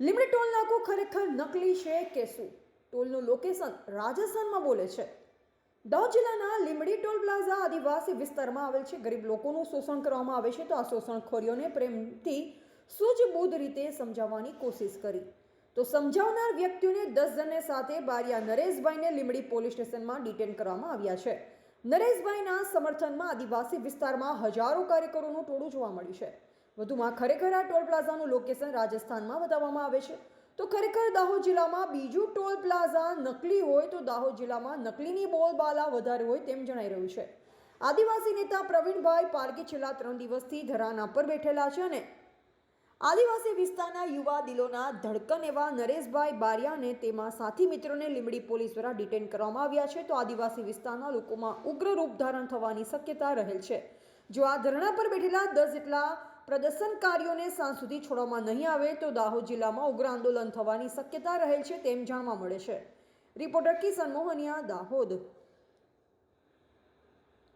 Limdi toll નાકું ખરેખર નકલી છે કે શું? ટોલનું લોકેશન રાજસ્થાનમાં બોલે છે. દાહોદ જિલ્લાના લીમડી ટોલ પ્લાઝા આદિવાસી વિસ્તારમાં આવેલ છે. ગરીબ લોકોનું શોષણ કરવામાં આવે છે તો આ શોષણખોરીઓને પ્રેમથી સૂઝબૂધ રીતે સમજાવવાની કોશિશ કરી. તો સમજાવનાર વ્યક્તિઓને દસ જણને સાથે બારિયા નરેશભાઈને લીમડી પોલીસ સ્ટેશનમાં ડિટેન કરવામાં આવ્યા છે. નરેશભાઈના સમર્થનમાં આદિવાસી વિસ્તારમાં હજારો કાર્યકરોનું ટોળું જોવા મળ્યું છે. વધુમાં ખરેખર આ ટોલ પ્લાઝાનું લોકેશન રાજસ્થાનમાં બતાવવામાં આવે છે. તો ખરેખર દાહોદ જિલ્લામાં બીજું ટોલ પ્લાઝા નકલી હોય તો દાહોદ જિલ્લામાં નકલીની બોલબાલા વધારે હોય તેમ જણાઈ રહ્યું છે. આદિવાસી નેતા પ્રવીણભાઈ પારકી છેલ્લા ત્રણ દિવસથી ધરાના પર બેઠેલા છે અને આદિવાસી વિસ્તારના યુવા દિલોના ધડકન એવા નરેશભાઈ બારિયાને તેમાં સાથી મિત્રોને લીંબડી પોલીસ દ્વારા ડિટેન કરવામાં આવ્યા છે. તો આદિવાસી વિસ્તારના લોકોમાં ઉગ્ર રૂપ ધારણ થવાની શક્યતા રહેલ છે. જો આ ધરણા પર બેઠેલા દસ જેટલા પ્રદર્શનકારીઓને સાંજ સુધી છોડવામાં નહીં આવે તો દાહોદ જિલ્લામાં ઉગ્ર આંદોલન થવાની શક્યતા રહેલ છે તેમ જાણવા મળે છે. રિપોર્ટર કિશન મોહનિયા, દાહોદ.